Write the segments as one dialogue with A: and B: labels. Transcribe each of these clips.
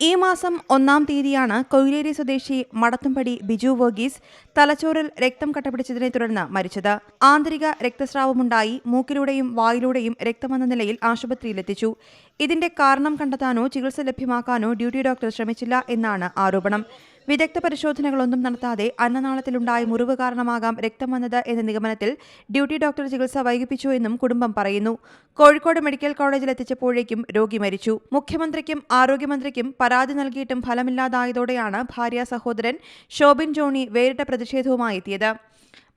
A: ഈ മാസം ഒന്നാം തീയതിയാണ് കൊയിലേരി സ്വദേശി മടത്തുംപടി ബിജു വർഗീസ് തലച്ചോറിൽ രക്തം കട്ടപിടിച്ചതിനെ തുടർന്ന് മരിച്ചത്. ആന്തരിക രക്തസ്രാവമുണ്ടായി. മൂക്കിലൂടെയും വായിലൂടെയും രക്തമെന്ന നിലയിൽ ആശുപത്രിയിലെത്തിച്ചു. ഇതിന്റെ കാരണം കണ്ടെത്താനോ ചികിത്സ ലഭ്യമാക്കാനോ ഡ്യൂട്ടി ഡോക്ടർ ശ്രമിച്ചില്ല എന്നാണ് ആരോപണം. വിദഗ്ധ പരിശോധനകളൊന്നും നടത്താതെ അന്നനാളത്തിലുണ്ടായ മുറിവ് കാരണമാകാം രക്തം വന്നത് എന്ന നിഗമനത്തിൽ ഡ്യൂട്ടി ഡോക്ടർ ചികിത്സ വൈകിപ്പിച്ചു എന്നും കുടുംബം പറയുന്നു. കോഴിക്കോട് മെഡിക്കൽ കോളേജിൽ എത്തിച്ചപ്പോഴേക്കും രോഗി മരിച്ചു. മുഖ്യമന്ത്രിക്കും ആരോഗ്യമന്ത്രിക്കും പരാതി നൽകിയിട്ടും ഫലമില്ലാതായതോടെയാണ് ഭാര്യ സഹോദരൻ ഷോബിൻ ജോണി വേറിട്ട പ്രതിഷേധവുമായി എത്തിയത്.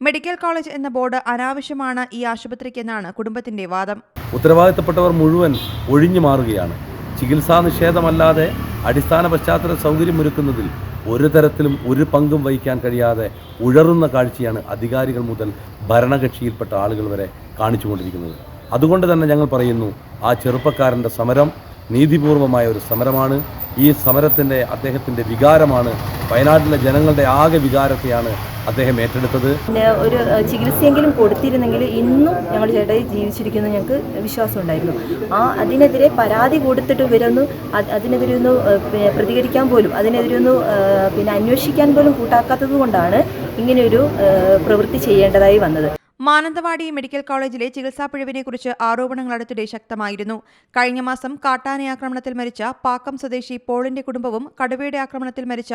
A: മെഡിക്കൽ കോളേജ് എന്ന ബോർഡ് അനാവശ്യമാണ് ഈ ആശുപത്രിക്കെന്നാണ് കുടുംബത്തിന്റെ വാദം.
B: ഉത്തരവാദിത്തപ്പെട്ടവർ മുഴുവൻ ഒഴിഞ്ഞു മാറുകയാണ് ചികിത്സാ നിഷേധമല്ലാതെ അടിസ്ഥാന പശ്ചാത്തല സൗകര്യമൊരുക്കുന്നതിൽ ഒരു തരത്തിലും ഒരു പങ്കും വഹിക്കാൻ കഴിയാതെ ഉഴറുന്ന കാഴ്ചയാണ് അധികാരികൾ മുതൽ ഭരണകക്ഷിയിൽപ്പെട്ട ആളുകൾ വരെ കാണിച്ചുകൊണ്ടിരിക്കുന്നത്. അതുകൊണ്ട് തന്നെ ഞങ്ങൾ പറയുന്നു ആ ചെറുപ്പക്കാരന്റെ സമരം നീതിപൂർവമായ ഒരു സമരമാണ്. ഈ സമരത്തിന്റെ അദ്ദേഹത്തിന്റെ വികാരമാണ്. വയനാട്ടിലെ ജനങ്ങളുടെ ആകെ വികാരത്തെയാണ് അദ്ദേഹം ഏറ്റെടുത്തത്.
C: ഒരു ചികിത്സയെങ്കിലും കൊടുത്തിരുന്നെങ്കിൽ ഇന്നും ഞങ്ങൾ ചേട്ടായി ജീവിച്ചിരിക്കുന്നു ഞങ്ങൾക്ക് വിശ്വാസം ഉണ്ടായിരുന്നു. ആ അതിനെതിരെ പരാതി കൊടുത്തിട്ട് ഇവരൊന്ന് അതിനെതിരെ ഒന്ന് പ്രതികരിക്കാൻ പോലും അതിനെതിരെ ഒന്ന് പിന്നെ അന്വേഷിക്കാൻ പോലും കൂട്ടാക്കാത്തത് കൊണ്ടാണ് ഇങ്ങനെയൊരു പ്രവൃത്തി ചെയ്യേണ്ടതായി വന്നത്.
A: മാനന്തവാടി മെഡിക്കൽ കോളേജിലെ ചികിത്സാ പിഴവിനെക്കുറിച്ച് ആരോപണങ്ങൾ അടുത്തിടെ ശക്തമായിരുന്നു. കഴിഞ്ഞ മാസം കാട്ടാന ആക്രമണത്തിൽ മരിച്ച പാക്കം സ്വദേശി പോളിന്റെ കുടുംബവും കടുവയുടെ ആക്രമണത്തിൽ മരിച്ച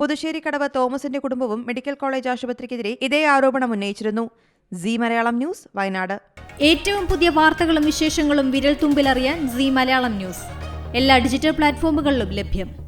A: പുതുശ്ശേരി കടവ് തോമസിന്റെ കുടുംബവും മെഡിക്കൽ കോളേജ് ആശുപത്രിക്കെതിരെ ഇതേ ആരോപണം ഉന്നയിച്ചിരുന്നു. C Malayalam news Wayanad.
D: ഏറ്റവും പുതിയ വാർത്തകളും വിശേഷങ്ങളും വിരൽ തുമ്പിലറിയാൻ സി മലയാളം ന്യൂസ്. എല്ലാ ഡിജിറ്റൽ പ്ലാറ്റ്ഫോമുകളിലും ലഭ്യം.